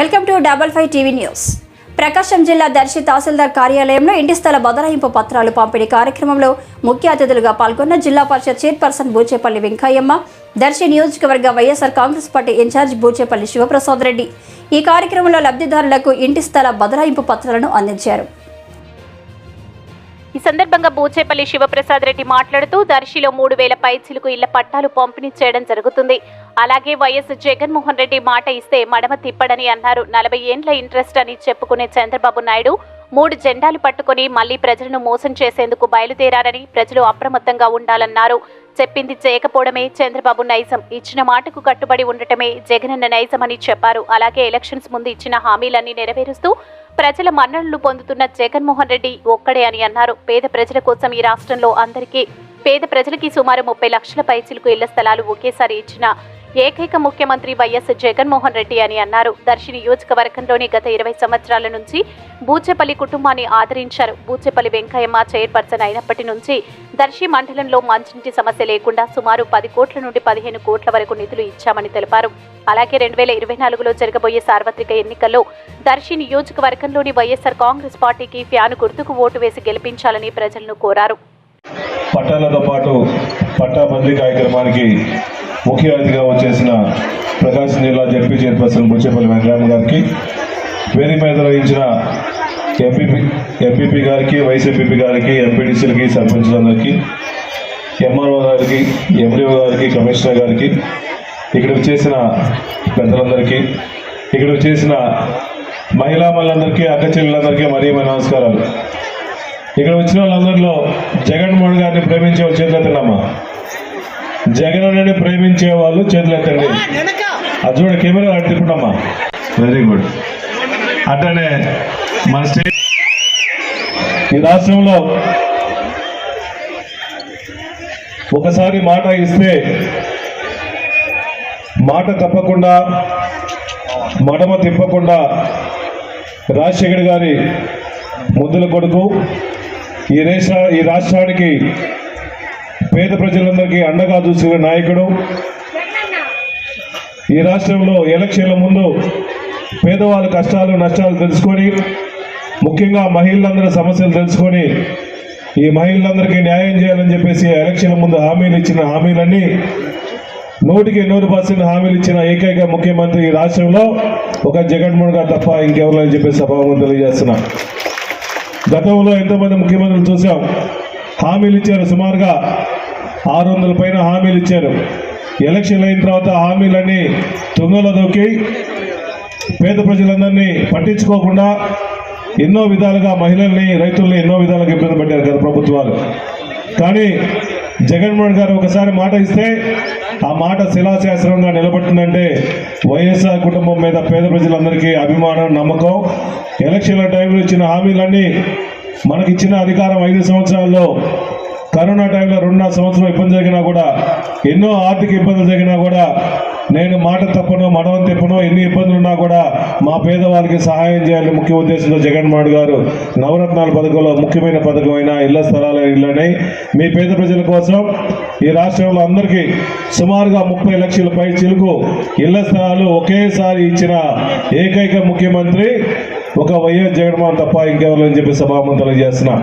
Welcome to double five TV news. Prakasam జిల్లా దర్శి తహసీల్దార్ కార్యాలయంలో ఇంటి స్థల బదలాయింపు పత్రాలు పంపిణీ కార్యక్రమంలో ముఖ్య అతిథులుగా పాల్గొన్న జిల్లా పరిషత్ చైర్పర్సన్ బూచేపల్లి వెంకయ్యమ్మ దర్శి నియోజకవర్గ YSR Congress party in charge Buchepalli Sivaprasad Reddy ఈ కార్యక్రమంలో లబ్ధిదారులకు ఇంటి స్థల బదలాయింపు పత్రాలను అందించారు. ఈ సందర్భంగా బూచేపల్లి శివప్రసాద్ రెడ్డి మాట్లాడుతూ దర్శిలో మూడు వేల పైచిలకు ఇళ్ళ పట్టాలు పంపిణీ చేయడం జరుగుతుంది. అలాగే వైఎస్ జగన్మోహన్ రెడ్డి మాట ఇస్తే మడమ తిప్పడని అన్నారు. నలభై ఏండ్ల ఇంట్రెస్ట్ అని చెప్పుకునే చంద్రబాబు నాయుడు మూడు జెండాలు పట్టుకుని మళ్ళీ ప్రజలను మోసం చేసేందుకు బయలుదేరారని ప్రజలు అప్రమత్తంగా ఉండాలన్నారు. చెప్పింది చేయకపోవడమే చంద్రబాబు నైజం. ఇచ్చిన మాటకు కట్టుబడి ఉండటమే జగనన్న నైజం అని చెప్పారు. అలాగే ఎలక్షన్స్ ముందు ఇచ్చిన హామీలన్నీ నెరవేరుస్తూ ప్రజల మన్ననలు పొందుతున్న జగన్మోహన్ రెడ్డి ఒక్కడే అని అన్నారు. పేద ప్రజల కోసం ఈ రాష్ట్రంలో అందరికీ పేద ప్రజలకి సుమారు ముప్పై లక్షల పైచిలకు ఇళ్ళ స్థలాలు ఒకేసారి ఇచ్చిన ఏకైక ముఖ్యమంత్రి వైఎస్ జగన్మోహన్ రెడ్డి అని అన్నారు. దర్శి నియోజకవర్గంలోని గత ఇరవై సంవత్సరాల నుంచి బూచేపల్లి కుటుంబాన్ని ఆదరించారు. బూచేపల్లి వెంకయ్యమ్మ చైర్పర్సన్ అయినప్పటి నుంచి దర్శి మండలంలో మంచినీటి సమస్య లేకుండా సుమారు పది కోట్ల నుండి పదిహేను కోట్ల వరకు నిధులు ఇచ్చామని తెలిపారు. అలాగే రెండు వేల ఇరవై నాలుగులో జరగబోయే సార్వత్రిక ఎన్నికల్లో దర్శి నియోజకవర్గంలోని వైఎస్ఆర్ కాంగ్రెస్ పార్టీకి ఫ్యాను గుర్తుకు ఓటు వేసి గెలిపించాలని ప్రజలను కోరారు. పట్టాలతో పాటు పట్టా కార్యక్రమానికి ముఖ్య అతిథిగా వచ్చేసిన ప్రకాశం జిల్లా జడ్పీ చైర్పర్సన్ బుచ్చేపల్లి వెంకటరామ గారికి వేదిక మీద వహించిన ఎంపీపీ ఎంపీపీ గారికి వైస్ ఎంపీపీ గారికి ఎంపీటీసీలకి సర్పంచులందరికీ ఎంఆర్ఓ గారికి ఎండిఓ గారికి కమిషనర్ గారికి ఇక్కడ వచ్చేసిన పెద్దలందరికీ ఇక్కడ వచ్చేసిన మహిళా మళ్ళందరికీ అక్క చెల్లెలందరికీ మరీ మన నమస్కారాలు. ఇక్కడ వచ్చిన వాళ్ళందరిలో జగన్మోహన్ గారిని ప్రేమించే వాళ్ళు చేతులు జగన్ ప్రేమించే వాళ్ళు చేతులు ఎత్తండి. అది చూడ కెమెరా అటు తిప్పుడమ్మా వెరీ గుడ్ అట్లనే మన స్టేట్ ఈ రాష్ట్రంలో ఒకసారి మాట ఇస్తే మాట తప్పకుండా మడమ తిప్పకుండా రాజశేఖర్ గారి ముద్దుల కొడుకు ఈ దేశ ఈ రాష్ట్రానికి పేద ప్రజలందరికీ అండగా చూసిన నాయకుడు. ఈ రాష్ట్రంలో ఎలక్షన్ల ముందు పేదవాళ్ళ కష్టాలు నష్టాలు తెలుసుకొని ముఖ్యంగా మహిళలందరి సమస్యలు తెలుసుకొని ఈ మహిళలందరికీ న్యాయం చేయాలని చెప్పేసి ఎలక్షన్ల ముందు హామీలు ఇచ్చిన హామీలన్నీ నూటికి నూరు పర్సెంట్ హామీలు ఇచ్చిన ఏకైక ముఖ్యమంత్రి ఈ రాష్ట్రంలో ఒక జగన్మోహన్ గారు తప్ప ఇంకెవరు అని చెప్పేసి సభాముఖం తెలియజేస్తున్నా. గతంలో ఎంతోమంది ముఖ్యమంత్రులు చూసాం. హామీలు ఇచ్చారు సుమారుగా ఆరు వందల పైన హామీలు ఇచ్చారు. ఎలక్షన్ అయిన తర్వాత హామీలన్నీ తొంగలో దొక్కి పేద ప్రజలందరినీ పట్టించుకోకుండా ఎన్నో విధాలుగా మహిళల్ని రైతుల్ని ఎన్నో విధాలుగా ఇబ్బంది పెట్టారు గత ప్రభుత్వాలు. కానీ జగన్మోహన్ గారు ఒకసారి మాట ఇస్తే ఆ మాట శిలాశాస్త్రంగా నిలబడుతుందంటే వైఎస్ఆర్ కుటుంబం మీద పేద ప్రజలందరికీ అభిమానం నమ్మకం. ఎలక్షన్ల టైంలో ఇచ్చిన హామీలన్నీ మనకిచ్చిన అధికారం ఐదు సంవత్సరాల్లో కరోనా టైంలో రెండున్నర సంవత్సరం ఇబ్బంది జరిగినా కూడా ఎన్నో ఆర్థిక ఇబ్బందులు జరిగినా కూడా నేను మాట తప్పను మడవం తిప్పను ఎన్ని ఇబ్బందులు ఉన్నా కూడా మా పేదవాళ్ళకి సహాయం చేయాలని ముఖ్య ఉద్దేశంతో జగన్మోహన్ గారు నవరత్నాల పథకంలో ముఖ్యమైన పథకమైన ఇళ్ళ స్థలాల ఇళ్ళని మీ పేద ప్రజల కోసం ఈ రాష్ట్రంలో అందరికీ సుమారుగా ముప్పై లక్షల పై చిలుకు ఇళ్ళ స్థలాలు ఒకేసారి ఇచ్చిన ఏకైక ముఖ్యమంత్రి ఒక వైఎస్ జగన్మోహన్ తప్ప ఇంకెవరు అని చెప్పి సభాముఖం చేస్తున్నా